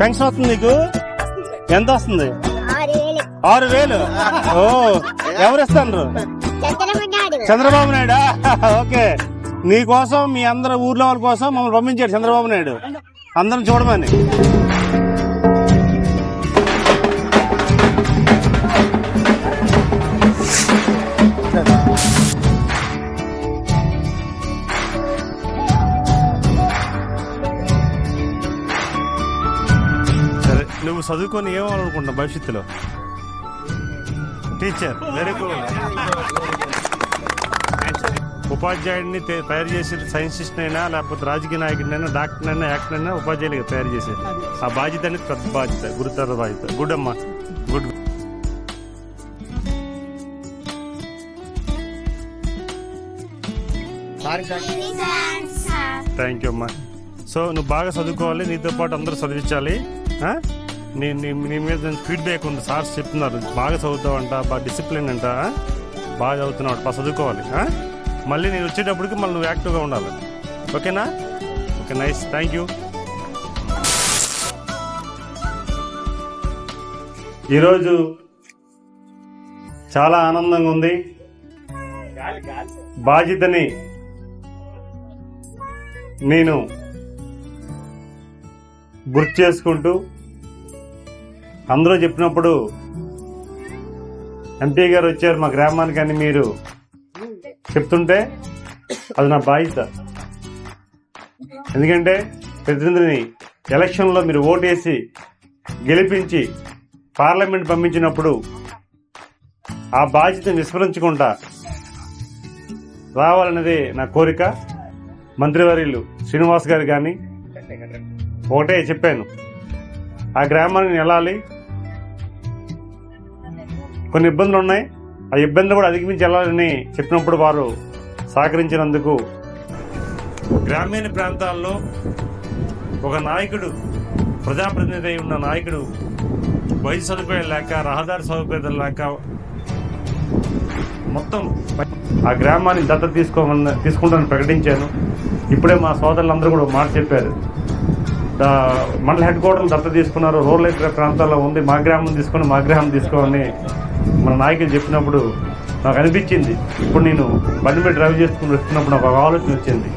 Pension వస్తుంది నీకు? ఎంత వస్తుంది? ఆరు వేలు. ఓ ఎవరు ఇస్తాను చంద్రబాబు నాయుడు. ఓకే. నీ కోసం మీ అందరి ఊర్లో వాళ్ళ కోసం మమ్మల్ని పంపించాడు చంద్రబాబు నాయుడు. అందరం చూడమని. నువ్వు చదువుకొని ఏమనుకుంటున్నావు భవిష్యత్తులో? టీచర్ వెరీ గుడ్ ఉపాధ్యాయుడిని తయారు చేసి సైన్సిస్ట్ అయినా లేకపోతే రాజకీయ నాయకుడినైనా డాక్టర్ అయినా యాక్టర్ అయినా ఉపాధ్యాయులుగా తయారు చేసేది. ఆ బాధ్యత అనేది పెద్ద బాధ్యత గురుతర బాధ్యత. గుడ్ అమ్మా. గుడ్ థ్యాంక్ యూ అమ్మా. సో నువ్వు బాగా చదువుకోవాలి నీతో పాటు అందరూ చదివించాలి? నీ నీ నీ మీద ఫీడ్బ్యాక్ ఉంది సార్స్ చెప్తున్నారు. బాగా చదువుతావంట బాగా డిసిప్లిన్ అంట బాగా చదువుతున్నావు బాగా చదువుకోవాలి మళ్ళీ నేను వచ్చేటప్పటికి మళ్ళీ నువ్వు యాక్టివ్గా ఉండాలి. ఓకేనా? Okay nice. Thank you. ఈరోజు చాలా ఆనందంగా ఉంది. బాధ్యతని నేను గుర్తు చేసుకుంటూ అందరూ చెప్పినప్పుడు ఎంపీ గారు వచ్చారు మా గ్రామానికి అని మీరు చెప్తుంటే అది నా బాధ్యత. ఎందుకంటే ప్రతినిధిని ఎలక్షన్లో మీరు ఓటేసి గెలిపించి పార్లమెంట్ పంపించినప్పుడు ఆ బాధ్యతను విస్మరించకుండా రావాలన్నది నా కోరిక. మంత్రివర్యులు శ్రీనివాస్ గారు కానీ ఒకటే చెప్పాను. ఆ గ్రామాన్ని నేను వెళ్ళాలి కొన్ని ఇబ్బందులు ఉన్నాయి. ఆ ఇబ్బందులు కూడా అధిగమించి వెళ్ళాలని చెప్పినప్పుడు వారు సహకరించినందుకు గ్రామీణ ప్రాంతాల్లో ఒక నాయకుడు ప్రజాప్రతినిధి అయి ఉన్న నాయకుడు వైద్య సదుపాయాలు లేక రహదారి సదుపాయాలు లేక మొత్తం ఆ గ్రామాన్ని దత్తత తీసుకోమని తీసుకుంటానని ప్రకటించాను. ఇప్పుడే మా సోదరులందరూ కూడా మాట చెప్పారు. మండల హెడ్ క్వార్టర్లు దత్తత తీసుకున్నారు. రూరల్ ప్రాంతాల్లో ఉంది. మా గ్రామం తీసుకొని మా గ్రామం తీసుకోమని మన నాయకులు చెప్పినప్పుడు నాకు అనిపించింది. ఇప్పుడు నేను బండి మీద డ్రైవ్ చేసుకుని వస్తున్నప్పుడు నాకు ఒక ఆలోచన వచ్చింది.